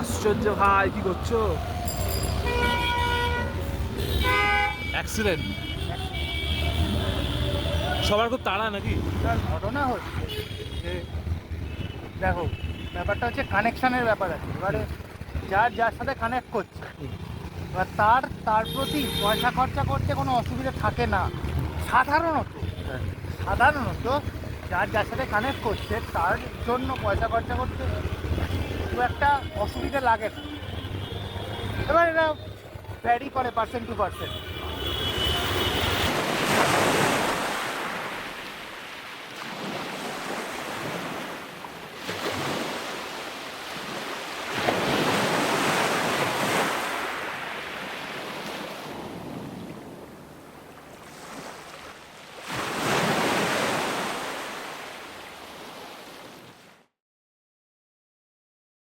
আশ্চর্য ভাই কি করছ? অ্যাক্সিডেন্ট সবার খুব তাড়া নাকি? ঘটনা হচ্ছে যে দেখো ব্যাপারটা হচ্ছে কানেকশনের ব্যাপার আছে। এবারে যার যার সাথে কানেক্ট করছে এবার তার তার প্রতি পয়সা খরচা করতে কোনো অসুবিধা থাকে না। সাধারণত হ্যাঁ। সাধারণত যার যার সাথে কানেক্ট করছে তার জন্য পয়সা খরচা করতে একটা অসুবিধা লাগে না। এবার এটা ভ্যারি করে পার্সেন্ট টু পার্সেন্ট